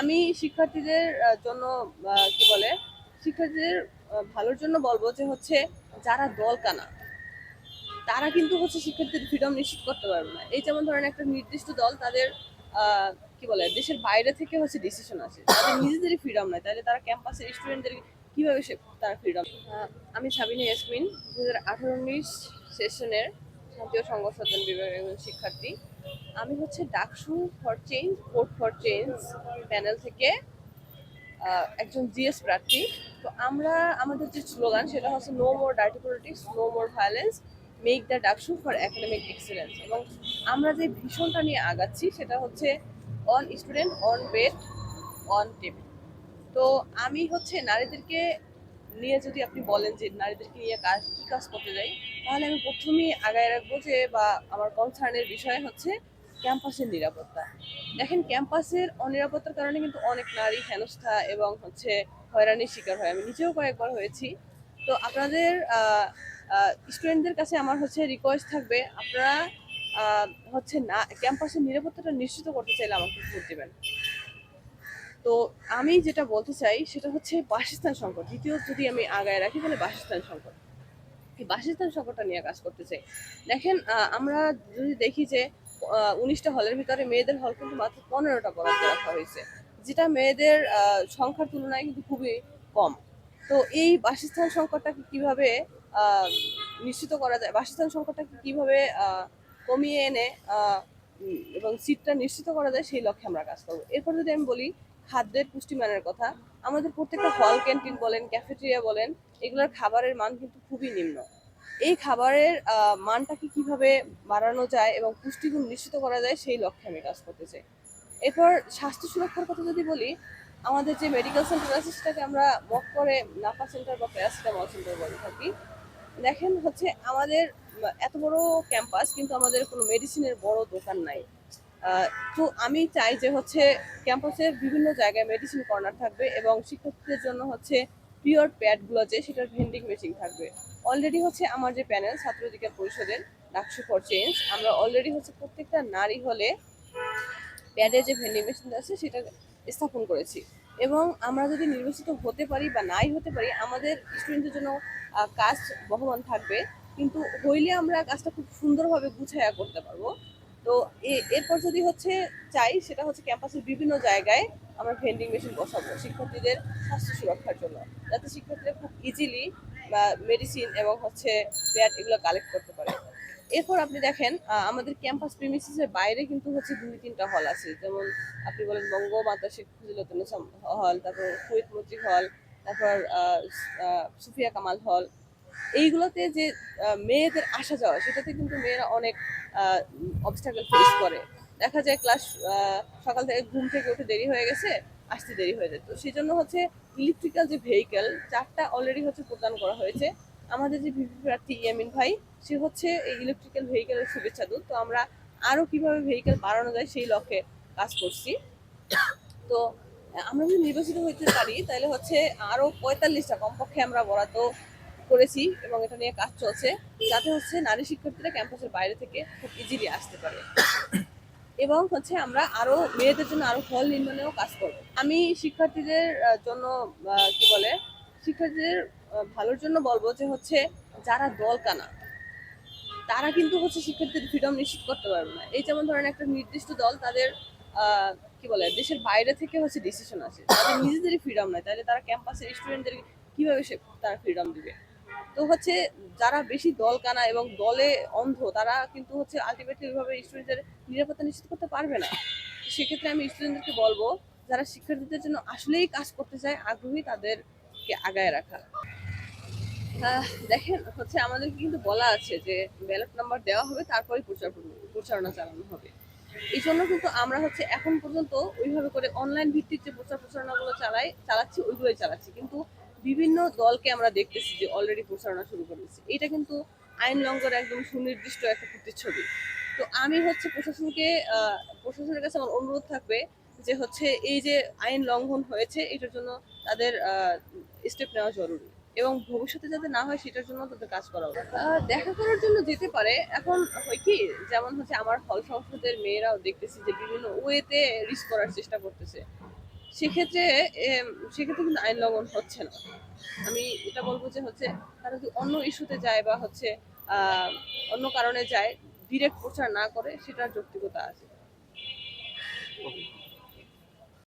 আমি শিক্ষার্থীদের জন্য কি বলে, শিক্ষার্থীদের ভালোর জন্য বলব যে হচ্ছে যারা দল কানা, তারা কিন্তু হচ্ছে শিক্ষার্থীদের ফ্রিডম নিশ্চিত করতে পারবে না। এই যেমন ধরেন একটা নির্দিষ্ট দল তাদের কি বলে, দেশের বাইরে থেকে হচ্ছে ডিসিশন আসে। তাদের নিজেদেরই ফ্রিডম নাই। তাহলে তারা ক্যাম্পাসের স্টুডেন্টদের কীভাবে সে, তারা ফ্রিডম আমি সাবিনা ইয়াসমিন দু হাজার আঠারো উনিশ সেশনের জাতীয় সংগঠন বিভাগের একজন শিক্ষার্থী। আমি হচ্ছে DUCSU for change vote for change panel থেকে একজন জিএস প্রার্থী। তো আমরা, আমাদের যে স্লোগান সেটা হচ্ছে no more dirty politics no more violence make the DUCSU for academic excellence এবং আমরা যে ভীষণটা নিয়ে আগাচ্ছি সেটা হচ্ছে one student one bed one table তো আমি হচ্ছে নারীদেরকে নিয়ে যদি আপনি বলেন যে নারীদেরকে নিয়ে কাজ, কি কাজ করতে যাই, তাহলে আমি প্রথমেই আগায় রাখব যে বা আমার কনসার্নের বিষয় হচ্ছে ক্যাম্পাসের নিরাপত্তা। দেখেন, ক্যাম্পাসের অনিরাপত্তার কারণে কিন্তু অনেক নারী হেনস্থা এবং হচ্ছে হয়রানির শিকার হয়। আমি নিজেও কয়েকবার হয়েছি। তো আপনাদের স্টুডেন্টদের কাছে আমার হচ্ছে রিকোয়েস্ট থাকবে, আপনারা হচ্ছে না, ক্যাম্পাসের নিরাপত্তাটা নিশ্চিত করতে চাইলে আমাকে ভোট দেবেন। তো আমি যেটা বলতে চাই, সেটা হচ্ছে বাসস্থান সংকট। দ্বিতীয় যদি আমি আগায় রাখি, তাহলে বাসস্থান সংকট। এই বাসস্থান সংকটটা নিয়ে কাজ করতে চাই। দেখেন আমরা যদি দেখি যে উনিশটা হলের ভিতরে মেয়েদের হল কিন্তু মাত্র পনেরোটা বরাদ্দ রাখা হয়েছে, যেটা মেয়েদের সংখ্যার তুলনায় কিন্তু খুবই কম। তো এই বাসস্থান সংকটটাকে কীভাবে নিশ্চিত করা যায়, বাসস্থান সংকটটাকে কীভাবে কমিয়ে এনে এবং সিটটা নিশ্চিত করা যায়, সেই লক্ষ্যে আমরা কাজ করব। এরপর যদি আমি বলি খাদ্যের পুষ্টিমানের কথা। আমাদের প্রত্যেকটা হল ক্যান্টিন বলেন ক্যাফেটেরিয়া বলেন, এগুলোর খাবারের মান কিন্তু খুবই নিম্ন। এই খাবারের মানটাকে কীভাবে বাড়ানো যায় এবং পুষ্টিগুণ নিশ্চিত করা যায় সেই লক্ষ্যে আমি কাজ করতে চাই। এরপর স্বাস্থ্য সুরক্ষার কথা যদি বলি, আমাদের যে মেডিকেল সেন্টার আছে সেটাকে আমরা মক করে নাপা সেন্টার বা প্যারাসিটামল সেন্টার বলে থাকি। দেখেন হচ্ছে আমাদের, এত বড় ক্যাম্পাস কিন্তু আমাদের কোনো মেডিসিনের বড় দোকান নাই। তো আমি চাই যে হচ্ছে ক্যাম্পাসের বিভিন্ন জায়গায় মেডিসিন কর্নার থাকবে এবং শিক্ষার্থীদের জন্য হচ্ছে পিওর প্যাডগুলো যে সেটার ভেন্ডিং মেশিন থাকবে। অলরেডি হচ্ছে আমার যে প্যানেল ছাত্র অধিকার পরিষদের ডাকসু ফর চেঞ্জ আমরা অলরেডি হচ্ছে প্রত্যেকটা নারী হলে প্যাডে যে ভেন্ডিং মেশিন আছে সেটা স্থাপন করেছি। এবং আমরা যদি নির্বাচিত হতে পারি বা নাই হতে পারি, আমাদের স্টুডেন্টদের জন্য কাজ বহমান থাকবে। কিন্তু হইলে আমরা কাজটা খুব সুন্দরভাবে গুছাইয়া করতে পারব। তো এরপর যদি হচ্ছে চাই, সেটা হচ্ছে ক্যাম্পাসের বিভিন্ন জায়গায় আমরা ভেন্ডিং মেশিন বসাবো শিক্ষার্থীদের স্বাস্থ্য সুরক্ষার জন্য। যাতে শিক্ষার্থীরা খুব ইজিলি বা মেডিসিন এবং হচ্ছে প্যাড এগুলো কালেক্ট করতে পারে। এরপর আপনি দেখেন আমাদের ক্যাম্পাস প্রিমিসিসের বাইরে কিন্তু হচ্ছে দুই তিনটা হল আছে। যেমন আপনি বলেন বঙ্গমাতা শেখ মুজিবুল হল তারপর শহীদ মৈত্রী হল তারপর সুফিয়া কামাল হল এইগুলোতে যে মেয়েদের আসা যাওয়া, সেটাতে কিন্তু মেয়েরা অনেক অবস্টাকেল ফেস করে। দেখা যায় ক্লাস সকাল থেকে ঘুম থেকে উঠে দেরি হয়ে গেছে, আসতে দেরি হয়ে যায়। তো সেই জন্য হচ্ছে ইলেকট্রিক্যাল যে ভেহিকেল চারটা অলরেডি হচ্ছে প্রদান করা হয়েছে। আমাদের যে ভিপি প্রার্থী ইয়ামিন ভাই, সে হচ্ছে এই ইলেকট্রিক্যাল ভেহিকেলের শুভেচ্ছা দূত। তো আমরা আরও কীভাবে ভেহিকেল বাড়ানো যায় সেই লক্ষ্যে কাজ করছি। তো, আমরা যদি নির্বাচিত হইতে পারি, তাহলে হচ্ছে আরও পঁয়তাল্লিশটা, কমপক্ষে আমরা বরাদ্দ করেছি এবং এটা নিয়ে কাজ চলছে, যাতে হচ্ছে নারী শিক্ষার্থীরা ক্যাম্পাসের বাইরে থেকে খুব ইজিলি আসতে পারে। এবং হচ্ছে আমরা আরও মেয়েদের জন্য আরও হল নির্মাণেও কাজ করব। আমি শিক্ষার্থীদের জন্য কি বলে, শিক্ষার্থীদের ভালোর জন্য বলব যে হচ্ছে যারা দল কানা, তারা কিন্তু হচ্ছে শিক্ষার্থীদের ফ্রিডম নিশ্চিত করতে পারবে না। এই যেমন ধরেন একটা নির্দিষ্ট দল তাদের কি বলে, দেশের বাইরে থেকে হচ্ছে ডিসিশন আসে। তাদের নিজেদেরই ফ্রিডম নাই, তাহলে তারা ক্যাম্পাসের স্টুডেন্টদের কীভাবে সে, তারা ফ্রিডম দিবে? তো হচ্ছে যারা বেশি দল কানা এবং দলে অন্ধ, তারা কিন্তু হচ্ছে আলটিমেটলি ওইভাবে স্টুডেন্টদের নিরাপত্তা নিশ্চিত করতে পারবে না। সেক্ষেত্রে আমি স্টুডেন্টদেরকে বলব, যারা শিক্ষার্থীদের জন্য আসলেই কাজ করতে চায়, আগ্রহী তাদেরকে আগায় রাখা। দেখেন, হচ্ছে আমাদের কিন্তু বলা আছে যে ব্যালট নাম্বার দেওয়া হবে তারপরে প্রচার প্রচারণা চালানো হবে। এই জন্য কিন্তু আমরা হচ্ছে এখন পর্যন্ত ওইভাবে করে অনলাইন ভিত্তিক যে প্রচার প্রচারণাগুলো চালাই চালাচ্ছি, ওইগুলোই চালাচ্ছি। কিন্তু বিভিন্ন দলকে আমরা দেখতেছি যে অলরেডি প্রচারণা শুরু করেছে এটা কিন্তু আইন লঙ্ঘন একদম সুনির্দিষ্ট একটা প্রতিচ্ছবি। তো আমি হচ্ছে প্রশাসনকে প্রশাসনের কাছে আমার অনুরোধ থাকবে যে হচ্ছে এই যে আইন লঙ্ঘন হয়েছে, এটার জন্য তাদের স্টেপ নেওয়া জরুরি এবং ভবিষ্যতে যাতে না হয় সেটার জন্য তাদের কাজ করা উচিত। দেখা করার জন্য যেতে পারে। এখন হয় কি, যেমন হচ্ছে আমার হল সংসদের মেয়েরাও দেখতেছি যে বিভিন্ন ওয়েতে রিস্ক করার চেষ্টা করতেছে। সেক্ষেত্রে সেক্ষেত্রে কিন্তু আইন লঙ্ঘন হচ্ছে না। আমি এটা বলব যে হচ্ছে, তারা যদি অন্য ইস্যুতে যায় বা হচ্ছে অন্য কারণে যায় ডিরেক্ট প্রচার না করে, সেটার যৌক্তিকতা আছে।